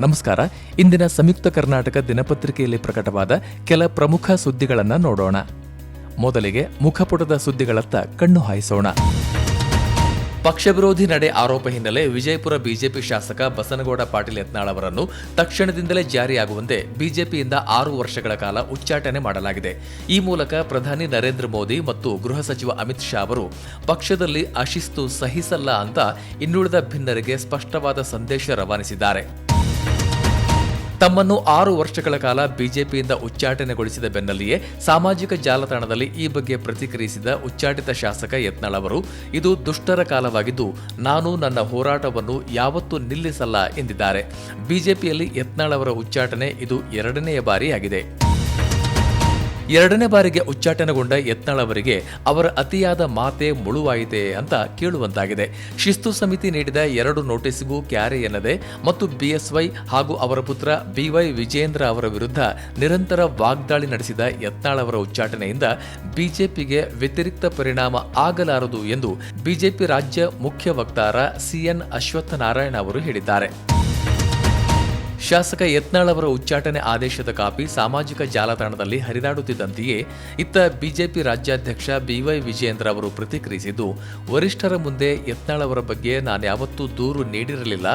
ನಮಸ್ಕಾರ. ಇಂದಿನ ಸಂಯುಕ್ತ ಕರ್ನಾಟಕ ದಿನಪತ್ರಿಕೆಯಲ್ಲಿ ಪ್ರಕಟವಾದ ಕೆಲ ಪ್ರಮುಖ ಸುದ್ದಿಗಳನ್ನು ನೋಡೋಣ. ಮೊದಲಿಗೆ ಮುಖಪುಟದ ಸುದ್ದಿಗಳತ್ತ ಕಣ್ಣು ಹಾಯಿಸೋಣ. ಪಕ್ಷ ವಿರೋಧಿ ನಡೆ ಆರೋಪ ಹಿನ್ನೆಲೆ ವಿಜಯಪುರ ಬಿಜೆಪಿ ಶಾಸಕ ಬಸನಗೌಡ ಪಾಟೀಲ್ ಯತ್ನಾಳ್ ಅವರನ್ನು ತಕ್ಷಣದಿಂದಲೇ ಜಾರಿಯಾಗುವಂತೆ ಬಿಜೆಪಿಯಿಂದ ಆರು ವರ್ಷಗಳ ಕಾಲ ಉಚ್ಚಾಟನೆ ಮಾಡಲಾಗಿದೆ. ಈ ಮೂಲಕ ಪ್ರಧಾನಿ ನರೇಂದ್ರ ಮೋದಿ ಮತ್ತು ಗೃಹ ಸಚಿವ ಅಮಿತ್ ಶಾ ಅವರು ಪಕ್ಷದಲ್ಲಿ ಅಶಿಸ್ತು ಸಹಿಸಲ್ಲ ಅಂತ ಇನ್ನುಳಿದ ಭಿನ್ನರಿಗೆ ಸ್ಪಷ್ಟವಾದ ಸಂದೇಶ ರವಾನಿಸಿದ್ದಾರೆ. ತಮ್ಮನ್ನು ಆರು ವರ್ಷಗಳ ಕಾಲ ಬಿಜೆಪಿಯಿಂದ ಉಚ್ಚಾಟನೆಗೊಳಿಸಿದ ಬೆನ್ನಲ್ಲಿಯೇ ಸಾಮಾಜಿಕ ಜಾಲತಾಣದಲ್ಲಿ ಈ ಬಗ್ಗೆ ಪ್ರತಿಕ್ರಿಯಿಸಿದ ಉಚ್ಚಾಟಿತ ಶಾಸಕ ಯತ್ನಾಳ್ ಅವರು, ಇದು ದುಷ್ಟರ ಕಾಲವಾಗಿದ್ದು ನಾನು ನನ್ನ ಹೋರಾಟವನ್ನು ಯಾವತ್ತೂ ನಿಲ್ಲಿಸಲ್ಲ ಎಂದಿದ್ದಾರೆ. ಬಿಜೆಪಿಯಲ್ಲಿ ಯತ್ನಾಳ್ ಅವರ ಉಚ್ಚಾಟನೆ ಇದು ಎರಡನೆಯ ಬಾರಿಯಾಗಿದೆ. ಎರಡನೇ ಬಾರಿಗೆ ಉಚ್ಚಾಟನೆಗೊಂಡ ಯತ್ನಾಳ್ ಅವರಿಗೆ ಅವರ ಅತಿಯಾದ ಮಾತೆ ಮುಳುವಾಯಿತೆ ಅಂತ ಕೇಳುವಂತಾಗಿದೆ. ಶಿಸ್ತು ಸಮಿತಿ ನೀಡಿದ ಎರಡು ನೋಟಿಸ್ಗೂ ಕ್ಯಾರೆ ಎನ್ನದೆ ಮತ್ತು ಬಿಎಸ್ವೈ ಹಾಗೂ ಅವರ ಪುತ್ರ ಬಿವೈ ವಿಜೇಂದ್ರ ಅವರ ವಿರುದ್ಧ ನಿರಂತರ ವಾಗ್ದಾಳಿ ನಡೆಸಿದ ಯತ್ನಾಳ್ ಅವರ ಉಚ್ಚಾಟನೆಯಿಂದ ಬಿಜೆಪಿಗೆ ವ್ಯತಿರಿಕ್ತ ಪರಿಣಾಮ ಆಗಲಾರದು ಎಂದು ಬಿಜೆಪಿ ರಾಜ್ಯ ಮುಖ್ಯ ವಕ್ತಾರ ಸಿಎನ್ ಅಶ್ವತ್ಥನಾರಾಯಣ ಅವರು ಹೇಳಿದ್ದಾರೆ. ಶಾಸಕ ಯತ್ನಾಳ್ ಅವರ ಉಚ್ಚಾಟನೆ ಆದೇಶದ ಕಾಪಿ ಸಾಮಾಜಿಕ ಜಾಲತಾಣದಲ್ಲಿ ಹರಿದಾಡುತ್ತಿದ್ದಂತೆಯೇ ಇತ್ತ ಬಿಜೆಪಿ ರಾಜ್ಯಾಧ್ಯಕ್ಷ ಬಿವೈ ವಿಜಯೇಂದ್ರ ಅವರು ಪ್ರತಿಕ್ರಿಯಿಸಿದ್ದು, ವರಿಷ್ಠರ ಮುಂದೆ ಯತ್ನಾಳ್ ಅವರ ಬಗ್ಗೆ ನಾನು ಯಾವತ್ತೂ ದೂರು ನೀಡಿರಲಿಲ್ಲ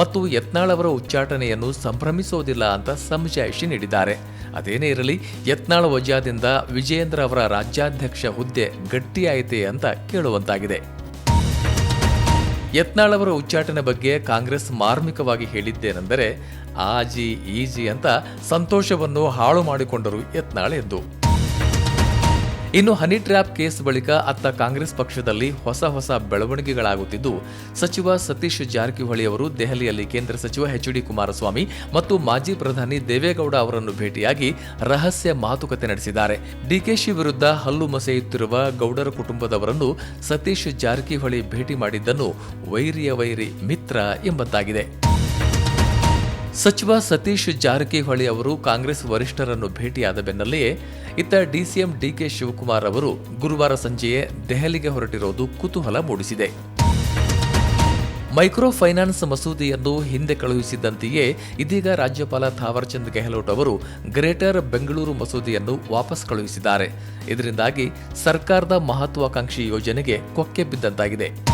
ಮತ್ತು ಯತ್ನಾಳ್ ಅವರ ಉಚ್ಚಾಟನೆಯನ್ನು ಸಂಭ್ರಮಿಸೋದಿಲ್ಲ ಅಂತ ಸಮಜಾಯಿಷಿ ನೀಡಿದ್ದಾರೆ. ಅದೇನೇ ಇರಲಿ, ಯತ್ನಾಳ್ ವಜಾದಿಂದ ವಿಜಯೇಂದ್ರ ಅವರ ರಾಜ್ಯಾಧ್ಯಕ್ಷ ಹುದ್ದೆ ಗಟ್ಟಿಯಾಯಿತೆ ಅಂತ ಕೇಳುವಂತಾಗಿದೆ. ಯತ್ನಾಳ್ ಅವರ ಉಚ್ಚಾಟನೆ ಬಗ್ಗೆ ಕಾಂಗ್ರೆಸ್ ಮಾರ್ಮಿಕವಾಗಿ ಹೇಳಿದ್ದೇನೆಂದರೆ, ಆಜಿ ಈಜಿ ಅಂತ ಸಂತೋಷವನ್ನು ಹಾಳು ಮಾಡಿಕೊಂಡರು ಯತ್ನಾಳ್ ಎಂದು. ಇನ್ನು ಹನಿ ಟ್ರ್ಯಾಪ್ ಕೇಸ್ ಬಳಿಕ ಅತ್ತ ಕಾಂಗ್ರೆಸ್ ಪಕ್ಷದಲ್ಲಿ ಹೊಸ ಹೊಸ ಬೆಳವಣಿಗೆಗಳಾಗುತ್ತಿದ್ದು, ಸಚಿವ ಸತೀಶ್ ಜಾರಕಿಹೊಳಿ ಅವರು ದೆಹಲಿಯಲ್ಲಿ ಕೇಂದ್ರ ಸಚಿವ ಎಚ್ ಡಿ ಕುಮಾರಸ್ವಾಮಿ ಮತ್ತು ಮಾಜಿ ಪ್ರಧಾನಿ ದೇವೇಗೌಡ ಅವರನ್ನು ಭೇಟಿಯಾಗಿ ರಹಸ್ಯ ಮಾತುಕತೆ ನಡೆಸಿದ್ದಾರೆ. ಡಿಕೆಶಿ ವಿರುದ್ಧ ಹಲ್ಲು ಮಸೆಯುತ್ತಿರುವ ಗೌಡರ ಕುಟುಂಬದವರನ್ನು ಸತೀಶ್ ಜಾರಕಿಹೊಳಿ ಭೇಟಿ ಮಾಡಿದ್ದನ್ನು ವೈರಿಯ ವೈರಿ ಮಿತ್ರ ಎಂಬಂತಾಗಿದೆ. ಸಚಿವ ಸತೀಶ್ ಜಾರಕಿಹೊಳಿ ಅವರು ಕಾಂಗ್ರೆಸ್ ವರಿಷ್ಠರನ್ನು ಭೇಟಿಯಾದ ಬೆನ್ನಲ್ಲಿಯೇ ಇತ್ತ ಡಿಸಿಎಂ ಡಿಕೆ ಶಿವಕುಮಾರ್ ಅವರು ಗುರುವಾರ ಸಂಜೆಯೇ ದೆಹಲಿಗೆ ಹೊರಟಿರೋದು ಕುತೂಹಲ ಮೂಡಿಸಿದೆ. ಮೈಕ್ರೋ ಫೈನಾನ್ಸ್ ಮಸೂದೆಯನ್ನು ಹಿಂದೆ ಕಳುಹಿಸಿದ್ದಂತೆಯೇ ಇದೀಗ ರಾಜ್ಯಪಾಲ ಥಾವರ್ಚಂದ್ ಗೆಹ್ಲೋಟ್ ಅವರು ಗ್ರೇಟರ್ ಬೆಂಗಳೂರು ಮಸೂದೆಯನ್ನು ವಾಪಸ್ ಕಳುಹಿಸಿದ್ದಾರೆ. ಇದರಿಂದಾಗಿ ಸರ್ಕಾರದ ಮಹತ್ವಾಕಾಂಕ್ಷಿ ಯೋಜನೆಗೆ ಕೊಕ್ಕೆ ಬಿದ್ದಂತಾಗಿದೆ.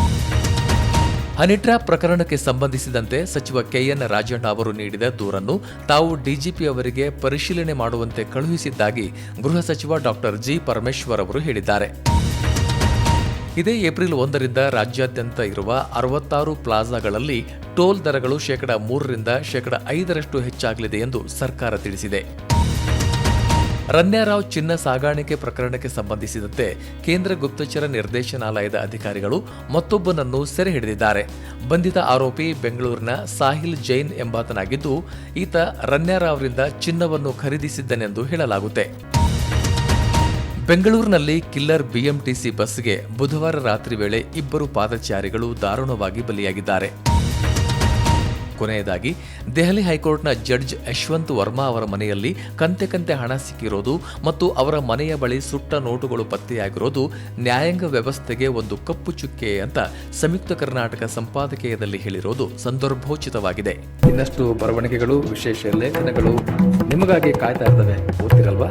ಹನಿ ಟ್ರ್ಯಾಪ್ ಪ್ರಕರಣಕ್ಕೆ ಸಂಬಂಧಿಸಿದಂತೆ ಸಚಿವ ಕೆಎನ್ ರಾಜಣ್ಣ ಅವರು ನೀಡಿದ ದೂರನ್ನು ತಾವು ಡಿಜಿಪಿ ಅವರಿಗೆ ಪರಿಶೀಲನೆ ಮಾಡುವಂತೆ ಕಳುಹಿಸಿದ್ದಾಗಿ ಗೃಹ ಸಚಿವ ಡಾಕ್ಟರ್ ಜಿ ಪರಮೇಶ್ವರ್ ಅವರು ಹೇಳಿದ್ದಾರೆ. ಇದೇ ಏಪ್ರಿಲ್ ಒಂದರಿಂದ ರಾಜ್ಯಾದ್ಯಂತ ಇರುವ ಅರವತ್ತಾರು ಪ್ಲಾಜಾಗಳಲ್ಲಿ ಟೋಲ್ ದರಗಳು ಶೇಕಡ ಮೂರರಿಂದ ಶೇಕಡ ಐದರಷ್ಟು ಹೆಚ್ಚಾಗಲಿದೆ ಎಂದು ಸರ್ಕಾರ ತಿಳಿಸಿದೆ. ರನ್ಯಾರಾವ್ ಚಿನ್ನ ಸಾಗಾಣಿಕೆ ಪ್ರಕರಣಕ್ಕೆ ಸಂಬಂಧಿಸಿದಂತೆ ಕೇಂದ್ರ ಗುಪ್ತಚರ ನಿರ್ದೇಶನಾಲಯದ ಅಧಿಕಾರಿಗಳು ಮತ್ತೊಬ್ಬನನ್ನು ಸೆರೆ ಹಿಡಿದಿದ್ದಾರೆ. ಬಂಧಿತ ಆರೋಪಿ ಬೆಂಗಳೂರಿನ ಸಾಹಿಲ್ ಜೈನ್ ಎಂಬಾತನಾಗಿದ್ದು, ಈತ ರನ್ಯಾರಾವ್ರಿಂದ ಚಿನ್ನವನ್ನು ಖರೀದಿಸಿದ್ದನೆಂದು ಹೇಳಲಾಗುತ್ತೆ. ಬೆಂಗಳೂರಿನಲ್ಲಿ ಕಿಲ್ಲರ್ ಬಿಎಂಟಿಸಿ ಬಸ್ಗೆ ಬುಧವಾರ ರಾತ್ರಿ ವೇಳೆ ಇಬ್ಬರು ಪಾದಚಾರಿಗಳು ದಾರುಣವಾಗಿ ಬಲಿಯಾಗಿದ್ದಾರೆ. ಕೊನೆಯದಾಗಿ, ದೆಹಲಿ ಹೈಕೋರ್ಟ್ನ ಜಡ್ಜ್ ಯಶವಂತ್ ವರ್ಮಾ ಅವರ ಮನೆಯಲ್ಲಿ ಕಂತೆ ಕಂತೆ ಹಣ ಸಿಕ್ಕಿರೋದು ಮತ್ತು ಅವರ ಮನೆಯ ಬಳಿ ಸುಟ್ಟ ನೋಟುಗಳು ಪತ್ತೆಯಾಗಿರೋದು ನ್ಯಾಯಾಂಗ ವ್ಯವಸ್ಥೆಗೆ ಒಂದು ಕಪ್ಪು ಚುಕ್ಕೆ ಅಂತ ಸಂಯುಕ್ತ ಕರ್ನಾಟಕ ಸಂಪಾದಕೀಯದಲ್ಲಿ ಹೇಳಿರೋದು ಸಂದರ್ಭೋಚಿತವಾಗಿದೆ. ಇನ್ನಷ್ಟು ಬರವಣಿಗೆಗಳು, ವಿಶೇಷ ಲೇಖನಗಳು ನಿಮಗಾಗಿ ಕಾಯ್ತಾ ಇರ್ತವೆ. ಓದ್ತಿರಲ್ವಾ?